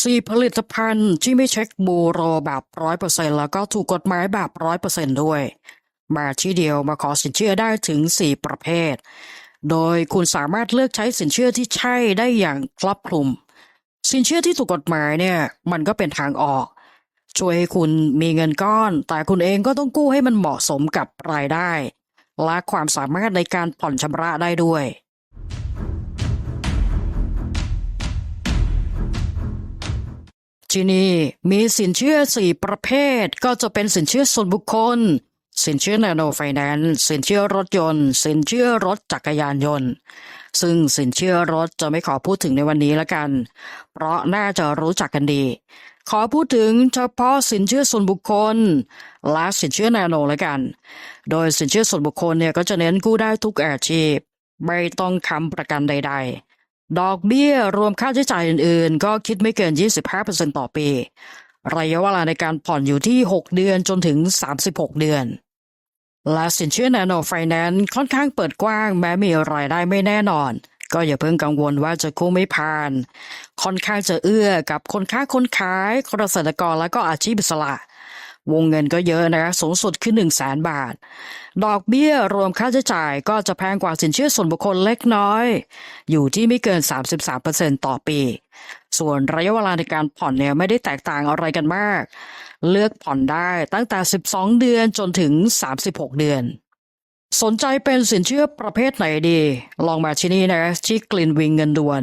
สี่ผลิตภัณฑ์ที่ไม่เช็คบูโรแบบร้อยเปอร์เซ็นแล้วก็ถูกกฎหมายแบบร้อยเปอร์เซ็นด้วย มาที่เดียวมาขอสินเชื่อได้ถึงสี่ประเภท โดยคุณสามารถเลือกใช้สินเชื่อที่ใช่ได้อย่างครอบคลุม สินเชื่อที่ถูกกฎหมายเนี่ย มันก็เป็นทางออก ช่วยให้คุณมีเงินก้อน แต่คุณเองก็ต้องกู้ให้มันเหมาะสมกับรายได้ และความสามารถในการผ่อนชำระได้ด้วย ที่นี่มีสินเชื่อสี่ประเภท ก็จะเป็นสินเชื่อส่วนบุคคล สินเชื่อนาโนไฟแนนซ์สินเชื่อรถยนต์ สินเชื่อรถจักรยานยนต์ ซึ่งสินเชื่อรถจะไม่ขอพูดถึงในวันนี้ละกัน เพราะน่าจะรู้จักกันดี ขอพูดถึงเฉพาะสินเชื่อส่วนบุคคล และสินเชื่อนาโนละกัน โดยสินเชื่อส่วนบุคคลเนี่ยก็จะเน้นกู้ได้ทุกอาชีพไม่ต้องค้ำประกันใด ๆ ดอกเบี้ยรวมค่าใช้จ่ายอื่นๆ ก็คิดไม่เกิน 25%ต่อปี ระยะเวลาในการผ่อนอยู่ที่ 6 เดือนจนถึง 36 เดือน และสินเชื่อ Nano Finance ค่อนข้างเปิดกว้างแม้มีรายได้ไม่แน่นอน ก็อย่าเพิ่งกังวลว่าจะกู้ไม่ผ่าน ค่อนข้างจะเอื้อกับคนค้าคนขายเกษตรกรและก็อาชีพอิสระ วงเงินก็เยอะนะสูงสุดคือ1 0 0 0 0แสนบาท ดอกเบี้ยรวมค่าใช้จ่ายก็จะแพงกว่าสินเชื่อส่วนบุคคลเล็กน้อย อยู่ที่ไม่เกิน 33%ต่อปี ส่วนระยะเวลาในการผ่อนเนี่ยไม่ได้แตกต่างอะไรกันมาก เลือกผ่อนได้ตั้งแต่ 12 เดือนจนถึง 36 เดือนสนใจเป็นสินเชื่อประเภทไหนดี ลองมาที่นี่นะที่กลิ่นวิงเงินด่วน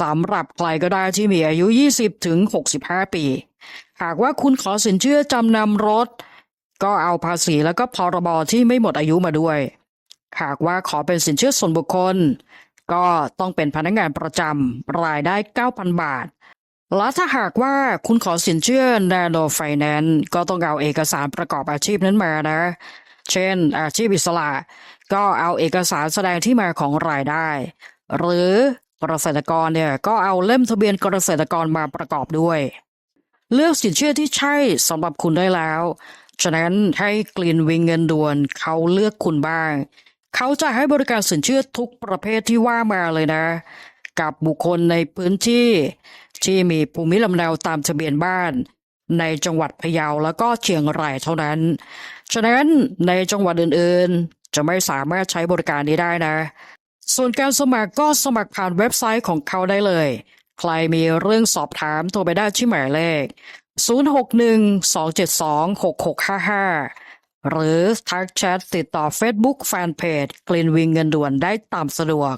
สำหรับใครก็ได้ที่มีอายุ 20 ถึง 65 ปี หากว่าคุณขอสินเชื่อจำนำรถ ก็เอาภาษีแล้วก็พรบที่ไม่หมดอายุมาด้วย หากว่าขอเป็นสินเชื่อส่วนบุคคล ก็ต้องเป็นพนักงานประจำรายได้ 9,000 บาท และถ้าหากว่าคุณขอสินเชื่อ Nano Finance ก็ต้องเอาเอกสารประกอบอาชีพนั้นมานะ เช่น อาชีพอิสระ ก็เอาเอกสารแสดงที่มาของรายได้ หรือเกษตรกรเนี่ยก็เอาเล่มทะเบียนเกษตรกรมาประกอบด้วย เลือกสินเชื่อที่ใช่สำหรับคุณได้แล้ว ฉะนั้นให้กลีนวิงเงินด่วนเขาเลือกคุณบ้าง เขาจะให้บริการสินเชื่อทุกประเภทที่ว่ามาเลยนะ กับบุคคลในพื้นที่ ที่มีภูมิลำเนาตามทะเบียนบ้าน ในจังหวัดพะเยาแล้วก็เชียงรายเท่านั้น ฉะนั้นในจังหวัดอื่นๆ จะไม่สามารถใช้บริการนี้ได้นะ ส่วนการสมัครก็สมัครผ่านเว็บไซต์ของเขาได้เลย ใครมีเรื่องสอบถามโทรไปได้ที่หมายเลข 061-272-6655 หรือทักแชทติดต่อ Facebook Fanpage กลินวิงเงินด่วนได้ตามสะดวก